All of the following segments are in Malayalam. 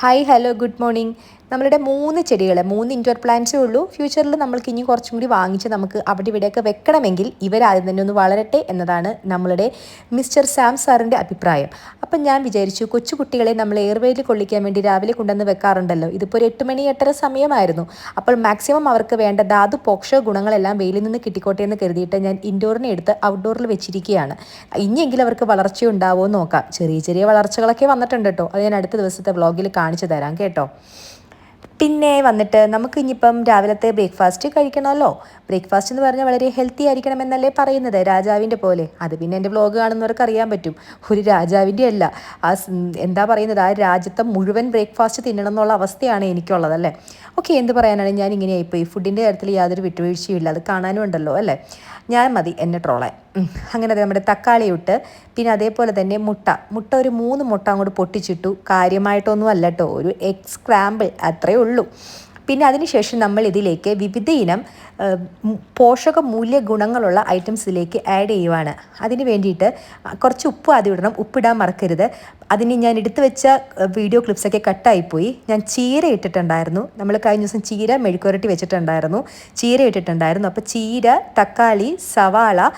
ഹായ് ഹലോ ഗുഡ് മോർണിംഗ് നമ്മളുടെ മൂന്ന് ചെടികൾ മൂന്ന് ഇൻഡോർ പ്ലാന്റ്സേ ഉള്ളൂ. ഫ്യൂച്ചറിൽ നമ്മൾക്ക് ഇനി കുറച്ചും കൂടി വാങ്ങിച്ച് നമുക്ക് അവിടെ ഇവിടെയൊക്കെ വെക്കണമെങ്കിൽ ഇവരാദ്യം തന്നെ ഒന്ന് വളരട്ടെ എന്നതാണ് നമ്മളുടെ മിസ്റ്റർ സാം സാറിന്റെ അഭിപ്രായം. അപ്പം ഞാൻ വിചാരിച്ചു കൊച്ചുകുട്ടികളെ നമ്മൾ എയർവേയിൽ കൊള്ളിക്കാൻ വേണ്ടി രാവിലെ കൊണ്ടുവന്ന് വെക്കാറുണ്ടല്ലോ. ഇതിപ്പോൾ ഒരു എട്ട് മണി എട്ടര സമയമായിരുന്നു. അപ്പോൾ മാക്സിമം അവർക്ക് വേണ്ട ധാതു പോക്ഷ ഗുണങ്ങളെല്ലാം വെയിലിൽ നിന്ന് കിട്ടിക്കോട്ടെ എന്ന് കരുതിയിട്ട് ഞാൻ ഇൻഡോറിനെ എടുത്ത് ഔട്ട്ഡോറിൽ വെച്ചിരിക്കുകയാണ്. ഇനിയെങ്കിലും അവർക്ക് വളർച്ച ഉണ്ടാവുമോ നോക്കാം. ചെറിയ ചെറിയ വളർച്ചകളൊക്കെ വന്നിട്ടുണ്ട് കേട്ടോ. അത് ഞാൻ അടുത്ത ദിവസത്തെ വ്ളോഗിൽ കാണിച്ചു തരാം കേട്ടോ. പിന്നെ വന്നിട്ട് നമുക്ക് ഇനിയിപ്പം രാവിലത്തെ ബ്രേക്ക്ഫാസ്റ്റ് കഴിക്കണമല്ലോ. ബ്രേക്ക്ഫാസ്റ്റ് എന്ന് പറഞ്ഞാൽ വളരെ ഹെൽത്തി ആയിരിക്കണം എന്നല്ലേ പറയുന്നത് രാജാവിന്റെ പോലെ. അത് പിന്നെ എന്റെ വ്ലോഗ് കാണുന്നവർക്ക് അറിയാൻ പറ്റും. ഒരു രാജാവിന്റെ അല്ല. ആ എന്താ പറയുന്നത്? ആ രാജ്യത്തെ മുഴുവൻ ബ്രേക്ക്ഫാസ്റ്റ് തിന്നണം എന്നുള്ള അവസ്ഥയാണ് എനിക്കുള്ളത് അല്ലേ? ഓക്കെ എന്ത് പറയാനാണ്? ഞാൻ ഇങ്ങനെ ആയിപ്പോയി ഫുഡിന്റെ കാര്യത്തിൽ യാതൊരു വിട്ടുവീഴ്ചയും ഇല്ല. അത് കാണാനും ഉണ്ടല്ലോ അല്ലേ? ഞാൻ മതി. എന്നെ ട്രോളാൻ. അങ്ങനെ നമ്മുടെ തക്കാളി ഇട്ട് പിന്നെ അതേപോലെ തന്നെ മുട്ട. മുട്ട ഒരു മൂന്ന് മുട്ട അങ്ങോട്ട് പൊട്ടിച്ചിട്ടു. കാര്യമായിട്ടൊന്നും അല്ല കേട്ടോ ഒരു എഗ് സ്ക്രാമ്പിൾ അത്രയേ ഉള്ളൂ. പിന്നെ അതിനുശേഷം നമ്മൾ ഇതിലേക്ക് വിവിധ ഇനം പോഷക മൂല്യ ഗുണങ്ങളുള്ള ഐറ്റംസിലേക്ക് ആഡ് ചെയ്യുവാണ്. അതിന് വേണ്ടിയിട്ട് കുറച്ച് ഉപ്പ് ആദ്യം ഇടണം. ഉപ്പിടാൻ മറക്കരുത്. അതിന് ഞാൻ എടുത്തു വെച്ച വീഡിയോ ക്ലിപ്സൊക്കെ കട്ടായിപ്പോയി ഞാൻ ചീര ഇട്ടിട്ടുണ്ടായിരുന്നു. നമ്മൾ കഴിഞ്ഞ ദിവസം ചീര മെഴുക്കുരട്ടി വെച്ചിട്ടുണ്ടായിരുന്നു. ചീര ഇട്ടിട്ടുണ്ടായിരുന്നു. അപ്പോൾ ചീര തക്കാളി സവാള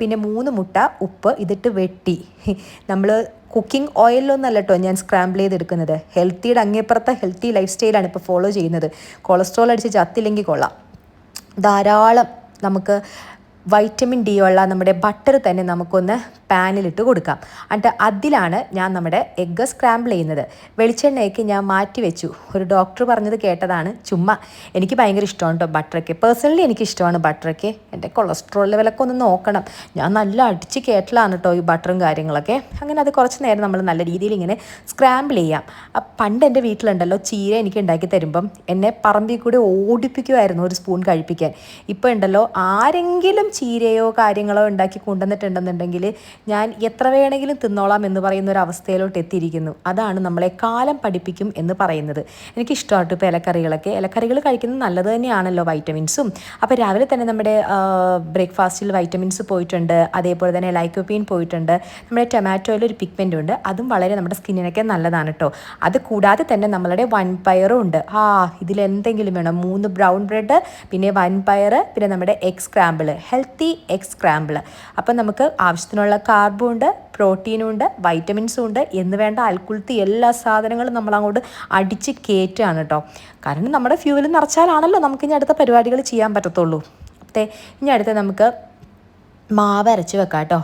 പിന്നെ മൂന്ന് മുട്ട ഉപ്പ് ഇതിട്ട് വെട്ടി. നമ്മൾ കുക്കിംഗ് ഓയിലൊന്നല്ല കേട്ടോ ഞാൻ സ്ക്രാമ്പിൾ ചെയ്തെടുക്കുന്നത്. ഹെൽത്തിയുടെ അങ്ങേപ്പുറത്തെ ഹെൽത്തി ലൈഫ് സ്റ്റൈലാണ് ഇപ്പോൾ ഫോളോ ചെയ്യുന്നത്. കൊളസ്ട്രോൾ അടിച്ച് ചത്തില്ലെങ്കിൽ കൊള്ളാം. ധാരാളം നമുക്ക് വൈറ്റമിൻ ഡി ഉള്ള നമ്മുടെ ബട്ടർ തന്നെ നമുക്കൊന്ന് പാനിലിട്ട് കൊടുക്കാം. എന്നിട്ട് അതിലാണ് ഞാൻ നമ്മുടെ എഗ്ഗ് സ്ക്രാമ്പിൾ ചെയ്യുന്നത്. വെളിച്ചെണ്ണയൊക്കെ ഞാൻ മാറ്റി വെച്ചു. ഒരു ഡോക്ടർ പറഞ്ഞത് കേട്ടതാണ്. ചുമ്മാ എനിക്ക് ഭയങ്കര ഇഷ്ടമാണ് കേട്ടോ ബട്ടറൊക്കെ. പേഴ്സണലി എനിക്ക് ഇഷ്ടമാണ് ബട്ടറൊക്കെ. എന്റെ കൊളസ്ട്രോൾ ലെവലൊക്കെ ഒന്ന് നോക്കണം. ഞാൻ നല്ല അടിച്ച് കേട്ടലാണ് കേട്ടോ ഈ ബട്ടറും കാര്യങ്ങളൊക്കെ. അങ്ങനെ അത് കുറച്ച് നേരം നമ്മൾ നല്ല രീതിയിൽ ഇങ്ങനെ സ്ക്രാമ്പിൾ ചെയ്യാം. പണ്ട് എന്റെ വീട്ടിലുണ്ടല്ലോ ചീര എനിക്ക് ഉണ്ടാക്കി തരുമ്പം എന്നെ പറമ്പിൽ കൂടെ ഓടിപ്പിക്കുമായിരുന്നു ഒരു സ്പൂൺ കഴിപ്പിക്കാൻ. ഇപ്പോൾ ഉണ്ടല്ലോ ആരെങ്കിലും ചീരയോ കാര്യങ്ങളോ ഉണ്ടാക്കി കൊണ്ടുവന്നിട്ടുണ്ടെന്നുണ്ടെങ്കിൽ ഞാൻ എത്ര വേണമെങ്കിലും തിന്നോളാം എന്ന് പറയുന്ന ഒരു അവസ്ഥയിലോട്ട് എത്തിയിരിക്കുന്നു. അതാണ് നമ്മളെ കാലം പഠിപ്പിക്കും എന്ന് പറയുന്നത്. എനിക്ക് ഇഷ്ടമായിട്ട് ഇപ്പോൾ ഇലക്കറികളൊക്കെ. ഇലക്കറികൾ കഴിക്കുന്നത് നല്ലത് തന്നെയാണല്ലോ വൈറ്റമിൻസും. അപ്പോൾ രാവിലെ തന്നെ നമ്മുടെ ബ്രേക്ക്ഫാസ്റ്റിൽ വൈറ്റമിൻസ് പോയിട്ടുണ്ട്. അതേപോലെ തന്നെ ലൈക്കോപ്പീൻ പോയിട്ടുണ്ട്. നമ്മുടെ ടൊമാറ്റോയിൽ ഒരു പിഗ്മെന്റ് ഉണ്ട്. അതും വളരെ നമ്മുടെ സ്കിന്നിനൊക്കെ നല്ലതാണ് കേട്ടോ. അത് കൂടാതെ തന്നെ നമ്മളുടെ വൻപയറും ഉണ്ട്. ആ ഇതിലെന്തെങ്കിലും വേണം? മൂന്ന് ബ്രൗൺ ബ്രെഡ് പിന്നെ വൺ പയർ പിന്നെ നമ്മുടെ egg scramble healthy egg scramble അപ്പം നമുക്ക് ആവശ്യത്തിനുള്ള കാർബും ഉണ്ട് പ്രോട്ടീനും ഉണ്ട് വൈറ്റമിൻസും ഉണ്ട് എന്ന് വേണ്ട അൽക്കുലത്തി എല്ലാ സാധനങ്ങളും നമ്മൾ അങ്ങോട്ട് അടിച്ച് കയറ്റുകയാണ് കേട്ടോ. കാരണം നമ്മുടെ ഫ്യൂവൽ നിറച്ചാലാണല്ലോ നമുക്ക് ഇനി അടുത്ത പരിപാടികൾ ചെയ്യാൻ പറ്റത്തുള്ളൂ. അപ്പത്തെ ഇനി അടുത്ത നമുക്ക് മാവ് അരച്ച് വെക്കാം കേട്ടോ.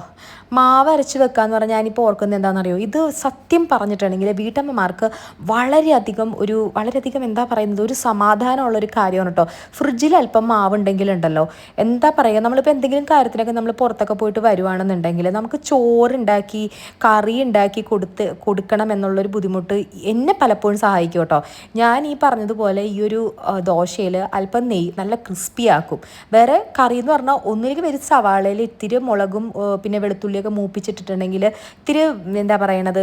മാവ് അരച്ച് വെക്കാന്ന് പറഞ്ഞാൽ ഞാനിപ്പോൾ ഓർക്കുന്നത് എന്താണെന്നറിയോ? ഇത് സത്യം പറഞ്ഞിട്ടുണ്ടെങ്കിൽ വീട്ടമ്മമാർക്ക് വളരെയധികം ഒരു വളരെയധികം എന്താ പറയുന്നത്? ഒരു സമാധാനമുള്ള ഒരു കാര്യമാണ് കേട്ടോ ഫ്രിഡ്ജിൽ അല്പം മാവ് ഉണ്ടെങ്കിലുണ്ടല്ലോ എന്താ പറയുക നമ്മളിപ്പോൾ എന്തെങ്കിലും കാര്യത്തിനൊക്കെ നമ്മൾ പുറത്തൊക്കെ പോയിട്ട് വരുവാണെന്നുണ്ടെങ്കിൽ നമുക്ക് ചോറുണ്ടാക്കി കറി ഉണ്ടാക്കി കൊടുത്ത് കൊടുക്കണം എന്നുള്ളൊരു ബുദ്ധിമുട്ട് എന്നെ പലപ്പോഴും സഹായിക്കും കേട്ടോ ഞാൻ ഈ പറഞ്ഞതുപോലെ ഈ ഒരു ദോശയിൽ അല്പം നെയ്യ് നല്ല ക്രിസ്പി ആക്കും വേറെ കറി എന്ന് പറഞ്ഞാൽ ഒന്നിലേക്ക് വരും സവാളയിൽ ഇത്തിരി മുളകും പിന്നെ പിന്നെ വെളുത്തുള്ളിയൊക്കെ മൂപ്പിച്ചിട്ടിട്ടുണ്ടെങ്കിൽ ഇത്തിരി എന്താ പറയണത്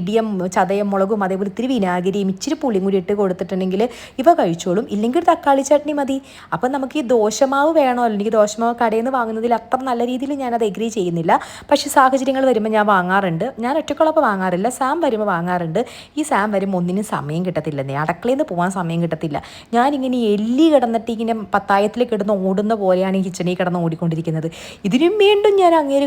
ഇടിയും ചതയം മുളകും അതേപോലെ ഇത്തിരി വിനാഗിരിയും ഇച്ചിരി പുളിയും കൂടി ഇട്ട് കൊടുത്തിട്ടുണ്ടെങ്കിൽ ഇവ കഴിച്ചോളും. ഇല്ലെങ്കിൽ ഒരു തക്കാളി ചട്നി മതി. അപ്പം നമുക്ക് ഈ ദോശമാവ് വേണമല്ലോ എനിക്ക് ദോശമാവ് കടയിൽ നിന്ന് വാങ്ങുന്നതിൽ അത്ര നല്ല രീതിയിൽ ഞാനത് എഗ്രി ചെയ്യുന്നില്ല. പക്ഷേ സാഹചര്യങ്ങൾ വരുമ്പോൾ ഞാൻ വാങ്ങാറുണ്ട്. ഞാൻ ഒറ്റക്കുളപ്പ് വാങ്ങാറില്ല. സാം വരുമ്പോൾ വാങ്ങാറുണ്ട്. ഈ സാം വരുമ്പോൾ ഒന്നിനും സമയം കിട്ടത്തില്ലെന്നേ. അടക്കളയിൽ നിന്ന് പോകാൻ സമയം കിട്ടത്തില്ല. ഞാനിങ്ങനെ എല്ലി കിടന്നിട്ട് ഇങ്ങനെ പത്തായത്തിൽ കിടന്ന് ഓടുന്ന പോലെയാണ് ഈ കിച്ചണിൽ കിടന്ന് ഓടിക്കൊണ്ടിരിക്കുന്നത്. ഇതിനും വീണ്ടും ഞാൻ അങ്ങേര്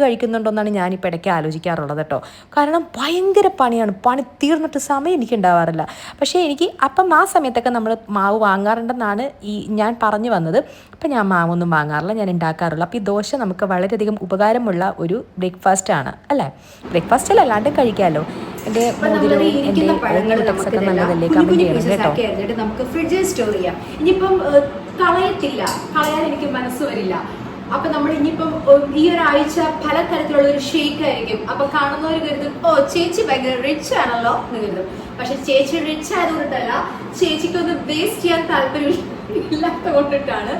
കഴിക്കുന്നുണ്ടോയെന്നാണ് ഞാനിപ്പോൾ ഇടയ്ക്ക് ആലോചിക്കാറുള്ളത് കേട്ടോ. കാരണം ഭയങ്കര പണിയാണ്. പണി തീർന്നിട്ട് സമയം എനിക്ക് ഉണ്ടാവാറില്ല. പക്ഷേ എനിക്ക് അപ്പം ആ സമയത്തൊക്കെ നമ്മൾ മാവ് വാങ്ങാറുണ്ടെന്നാണ് ഈ ഞാൻ പറഞ്ഞു വന്നത്. അപ്പം ഞാൻ മാവൊന്നും വാങ്ങാറില്ല ഞാൻ ഉണ്ടാക്കാറില്ല. അപ്പോൾ ഈ ദോശ നമുക്ക് വളരെയധികം ഉപകാരമുള്ള ഒരു ബ്രേക്ക്ഫാസ്റ്റ് ആണ് അല്ലേ? ബ്രേക്ക്ഫാസ്റ്റ് അല്ല അല്ലാണ്ട് കഴിക്കാമല്ലോ എന്റെ മോതിരവും എന്റെ ഗ്ലൂട്ടക്സ് ഒക്കെ നല്ലതല്ലേ? കമന്റ് ചെയ്യണം കേട്ടോ. നമുക്ക് ഫ്രിഡ്ജിൽ സ്റ്റോർ ചെയ്യാം. ഇനിയിപ്പം ഏഹ്, കളയത്തില്ല. കളയാൻ എനിക്ക് മനസ്സ് വരില്ല. അപ്പൊ നമ്മൾ ഇനിയിപ്പം ഈ ഒരാഴ്ച പല തരത്തിലുള്ള ഒരു ഷേക്ക് ആയിരിക്കും. അപ്പൊ കാണുന്നവർ കരുതും ഓ ചേച്ചി ഭയങ്കര റിച്ച് ആണല്ലോ എന്ന് കരുതും. പക്ഷെ ചേച്ചി റിച്ച് ആയതുകൊണ്ടല്ല ചേച്ചിക്ക് ഒന്ന് വേസ്റ്റ് ചെയ്യാൻ താല്പര്യം ഇല്ലാത്ത കൊണ്ടിട്ടാണ്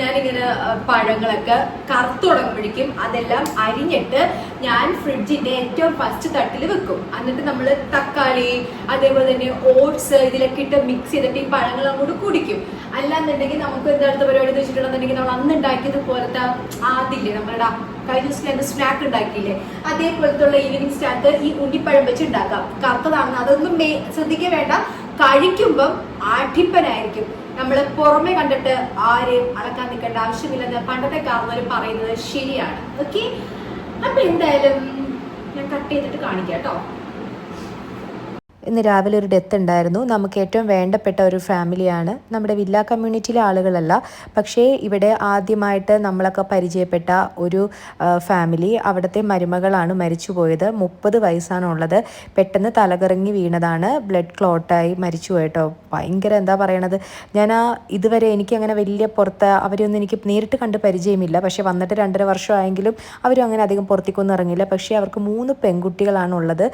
ഞാനിങ്ങനെ പഴങ്ങളൊക്കെ കറുത്തു തുടങ്ങുമ്പോഴേക്കും അതെല്ലാം അരിഞ്ഞിട്ട് ഞാൻ ഫ്രിഡ്ജിന്റെ ഏറ്റവും ഫസ്റ്റ് തട്ടിൽ വെക്കും. എന്നിട്ട് നമ്മൾ തക്കാളി അതേപോലെ തന്നെ ഓട്സ് ഇതിലൊക്കെ ഇട്ട് മിക്സ് ചെയ്തിട്ട് ഈ പഴങ്ങൾ അങ്ങോട്ട് കുടിക്കും. അല്ലാന്നുണ്ടെങ്കിൽ നമുക്ക് എന്താ പരിപാടി എന്ന് വെച്ചിട്ടുണ്ടെന്നുണ്ടെങ്കിൽ നമ്മൾ അന്ന് ഉണ്ടാക്കിയത് പോലത്തെ ആദ്യമില്ലേ നമ്മളുടെ കഴിഞ്ഞ ദിവസം ഞാൻ സ്നാക്ക് ഉണ്ടാക്കിയില്ലേ? അതേപോലത്തുള്ള ഈവനിങ് സ്നാക്ക് ഈ ഉണ്ണിപ്പഴം വെച്ച് ഉണ്ടാക്കാം. കറുത്തതാണെന്ന് അതൊന്നും ശ്രദ്ധിക്കുക വേണ്ട. കഴിക്കുമ്പം അടിപ്പനായിരിക്കും നമ്മൾ പുറമെ കണ്ടിട്ട് ആരെയും അളക്കാൻ നിൽക്കേണ്ട ആവശ്യമില്ലെന്ന് പണ്ടത്തെ കാർന്നവർ പറയുന്നത് ശരിയാണ്. ഓക്കെ? അപ്പൊ എന്തായാലും ഞാൻ കട്ട് ചെയ്തിട്ട് കാണിക്കാം കേട്ടോ. ഇന്ന് രാവിലെ ഒരു ഡെത്ത് ഉണ്ടായിരുന്നു. നമുക്ക് ഏറ്റവും വേണ്ടപ്പെട്ട ഒരു ഫാമിലിയാണ് നമ്മുടെ വില്ല കമ്മ്യൂണിറ്റിയിലെ ആളുകളല്ല. പക്ഷേ ഇവിടെ ആദ്യമായിട്ട് നമ്മളൊക്കെ പരിചയപ്പെട്ട ഒരു ഫാമിലി അവിടുത്തെ മരുമകളാണ് മരിച്ചു പോയത് മുപ്പത് വയസ്സാണ് ഉള്ളത് പെട്ടെന്ന് തലകറങ്ങി വീണതാണ്. ബ്ലഡ് ക്ലോട്ടായി മരിച്ചു പോയിട്ടോ ഭയങ്കര എന്താ പറയണത്? ഞാൻ ആ ഇതുവരെ എനിക്ക് അങ്ങനെ വലിയ പുറത്ത് അവരെയൊന്നും എനിക്ക് നേരിട്ട് കണ്ട് പരിചയമില്ല. പക്ഷേ വന്നിട്ട് രണ്ടര വർഷമായെങ്കിലും അവരും അങ്ങനെ അധികം പുറത്തേക്കൊന്നും ഇറങ്ങില്ല പക്ഷേ അവർക്ക് മൂന്ന് പെൺകുട്ടികളാണ് ഉള്ളത്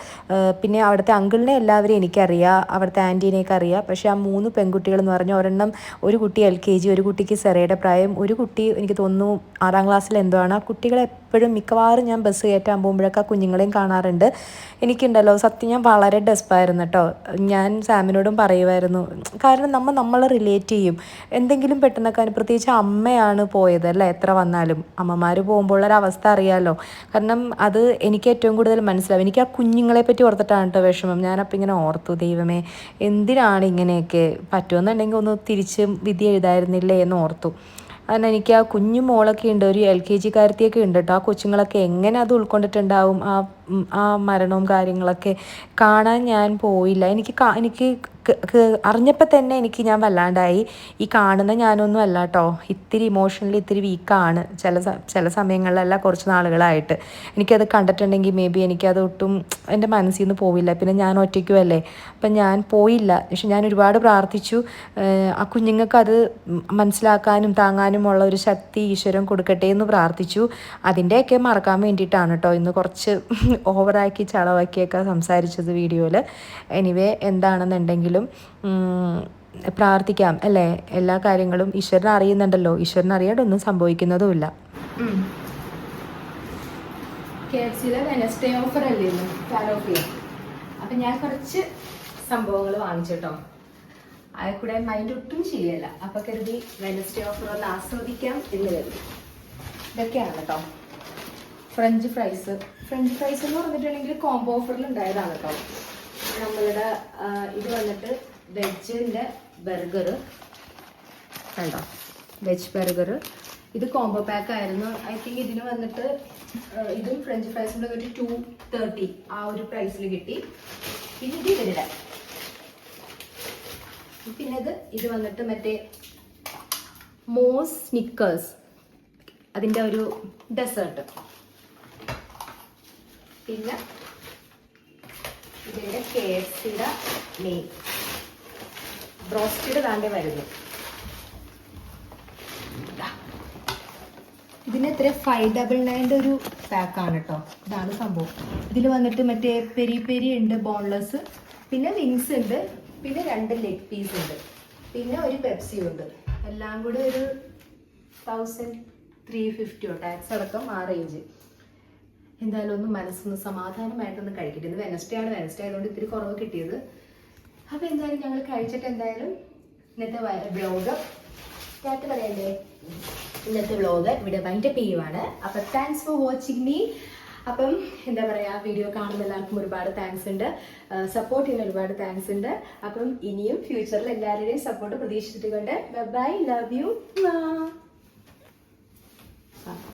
പിന്നെ അവിടുത്തെ അങ്കിളിനെ എല്ലാവരെയും എനിക്കറിയാം അവിടുത്തെ ആന്റീനെയൊക്കെ അറിയാം പക്ഷേ ആ മൂന്ന് പെൺകുട്ടികൾ എന്ന് പറഞ്ഞാൽ ഒരെണ്ണം ഒരു കുട്ടി എൽ കെ ജി ഒരു കുട്ടിക്ക് സെറയുടെ പ്രായം. ഒരു കുട്ടി എനിക്ക് തോന്നുന്നു ആറാം ക്ലാസ്സിൽ എന്തോ ആണ്. ആ കുട്ടികളെ എപ്പോഴും മിക്കവാറും ഞാൻ ബസ് കയറ്റാൻ പോകുമ്പോഴൊക്കെ ആ കുഞ്ഞുങ്ങളെയും കാണാറുണ്ട്. എനിക്കുണ്ടല്ലോ സത്യം ഞാൻ വളരെ ഡെസ്പായിരുന്നു കേട്ടോ ഞാൻ സാമിനോടും പറയുമായിരുന്നു കാരണം നമ്മൾ നമ്മളെ റിലേറ്റ് ചെയ്യും. എന്തെങ്കിലും പെട്ടെന്നൊക്കെ പ്രത്യേകിച്ച് അമ്മയാണ് പോയത് അല്ലേ എത്ര വന്നാലും. അമ്മമാർ പോകുമ്പോൾ ഉള്ളൊരു അവസ്ഥ അറിയാമല്ലോ കാരണം അത് എനിക്ക് ഏറ്റവും കൂടുതൽ മനസ്സിലാവും. എനിക്ക് ആ കുഞ്ഞുങ്ങളെ പറ്റി ഓർത്തിട്ടാണ് കേട്ടോ വിഷമം. ഞാനപ്പോൾ ഇങ്ങനെ ഓർത്തു ദൈവമേ എന്തിനാണ് ഇങ്ങനെയൊക്കെ? പറ്റുമെന്നുണ്ടെങ്കിൽ ഒന്ന് തിരിച്ച് വിധി എഴുതായിരുന്നില്ലേ? എന്ന് ഓർത്തു. കാരണം എനിക്ക് ആ കുഞ്ഞു മോളൊക്കെ ഉണ്ട് ഒരു എൽ കെ ജി കാരത്തിയൊക്കെ ഉണ്ട് കേട്ടോ. ആ കൊച്ചുങ്ങളൊക്കെ എങ്ങനെ അത് ഉൾക്കൊണ്ടിട്ടുണ്ടാവും? ആ ആ മരണവും കാര്യങ്ങളൊക്കെ കാണാൻ ഞാൻ പോയില്ല. എനിക്ക് എനിക്ക് അറിഞ്ഞപ്പോൾ തന്നെ എനിക്ക് ഞാൻ വല്ലാണ്ടായി. ഈ കാണുന്ന ഞാനൊന്നും അല്ല കേട്ടോ ഇത്തിരി ഇമോഷണലി ഇത്തിരി വീക്കാണ് ചില ചില സമയങ്ങളിലല്ല കുറച്ച് നാളുകളായിട്ട്. എനിക്കത് കണ്ടിട്ടുണ്ടെങ്കിൽ മേ ബി എനിക്കത് ഒട്ടും എന്റെ മനസ്സിൽ നിന്ന് പോവില്ല. പിന്നെ ഞാൻ ഒറ്റയ്ക്കുമല്ലേ അപ്പം ഞാൻ പോയില്ല. പക്ഷെ ഞാൻ ഒരുപാട് പ്രാർത്ഥിച്ചു. ആ കുഞ്ഞുങ്ങൾക്ക് അത് മനസ്സിലാക്കാനും താങ്ങാനുമുള്ള ഒരു ശക്തി ഈശ്വരൻ കൊടുക്കട്ടെ എന്ന് പ്രാർത്ഥിച്ചു. അതിന്റെയൊക്കെ മറക്കാൻ വേണ്ടിയിട്ടാണ് കേട്ടോ ഇന്ന് കുറച്ച് ഓവറാക്കി ചളവാക്കിയൊക്കെ സംസാരിച്ചത് വീഡിയോയിൽ എനിവേ എന്താണെന്നുണ്ടെങ്കിലും പ്രാർത്ഥിക്കാം അല്ലേ? എല്ലാ കാര്യങ്ങളും ഈശ്വരൻ അറിയുന്നുണ്ടല്ലോ. ഈശ്വരൻ അറിയാതെ ഒന്നും സംഭവിക്കുന്നതുമില്ല അപ്പം വെനസ്ഡേ ഇന്ന് ഞാൻ കുറച്ച് സംഭവങ്ങൾ വാങ്ങിച്ചിട്ടോ. അതിൽ കൂടെ മൈൻഡ് ഒട്ടും ചെയ്യല്ല. അപ്പം കരുതി വെനസ്ഡേ ഓഫർ ഒന്ന് ആസ്വദിക്കാം എന്ന് കരുതി. ഇതൊക്കെയാണ് കേട്ടോ. French fries. ഫ്രഞ്ച് ഫ്രൈസ് എന്ന് പറഞ്ഞിട്ടുണ്ടെങ്കിൽ കോംബോ ഓഫറിൽ ഉണ്ടായതാണ് കേട്ടോ നമ്മളുടെ ഇത് വന്നിട്ട് വെജിന്റെ ബർഗർ കണ്ടോ? വെജ് ബർഗർ ഇത് കോംബോ പാക്ക് ആയിരുന്നു. ഐ തിങ്ക് ഇതിന് വന്നിട്ട് ഇതും ഫ്രഞ്ച് ഫ്രൈസ് ഒരു ടു തേർട്ടി ആ ഒരു പ്രൈസിൽ കിട്ടി. പിന്നെ ഇത് ഇവരുടെ പിന്നെ ഇത് ഇത് വന്നിട്ട് മറ്റേ മോസ് സ്നിക്കേഴ്സ്. അതിന്റെ ഒരു ഡെസേർട്ട് പിന്നെ ഇതിന്റെ കെ എഫ് സിയുടെ നെയ് ബ്രോസ്റ്റഡ് താണ്ടി വരുന്നു. ഇതിന് എത്ര? ഫൈവ് ഡബിൾ നയന്റെ ഒരു പാക്കാണ് കേട്ടോ ഇതാണ് സംഭവം. ഇതിൽ വന്നിട്ട് മറ്റേ പെരി പെരി ഉണ്ട് ബോൺലെസ് പിന്നെ വിങ്സ് ഉണ്ട്. പിന്നെ രണ്ട് ലെഗ് പീസ് ഉണ്ട്. പിന്നെ ഒരു പെപ്സി ഉണ്ട്. എല്ലാം കൂടെ ഒരു തൗസൻഡ് ത്രീ ഫിഫ്റ്റിയോ ടാക്സ് അടക്കം ആ റേഞ്ച് എന്തായാലും ഒന്ന് മനസ്സൊന്ന് സമാധാനമായിട്ടൊന്ന് കഴിക്കട്ടെ. ഇന്ന് വെനസ്ഡേ ആണ്. വെനസ്ഡേ ആയതുകൊണ്ട് ഇത്തിരി കുറവ് കിട്ടിയത്. അപ്പോൾ എന്തായാലും ഞങ്ങൾ കഴിച്ചിട്ട് എന്തായാലും ഇന്നത്തെ ബ്ലോഗ് കേട്ട് പറയണ്ടേ ഇന്നത്തെ വ്ലോഗ് ഇവിടെ വൈൻഡപ്പ് ചെയ്യുവാണ്. അപ്പം താങ്ക്സ് ഫോർ വാച്ചിങ് മീ അപ്പം എന്താ പറയാ വീഡിയോ കാണുന്ന എല്ലാവർക്കും ഒരുപാട് താങ്ക്സ് ഉണ്ട്. സപ്പോർട്ട് ചെയ്യുന്ന ഒരുപാട് താങ്ക്സ് ഉണ്ട്. അപ്പം ഇനിയും ഫ്യൂച്ചറിൽ എല്ലാവരുടെയും സപ്പോർട്ട് പ്രതീക്ഷിച്ചിട്ടുകൊണ്ട് ബൈ ലവ് യു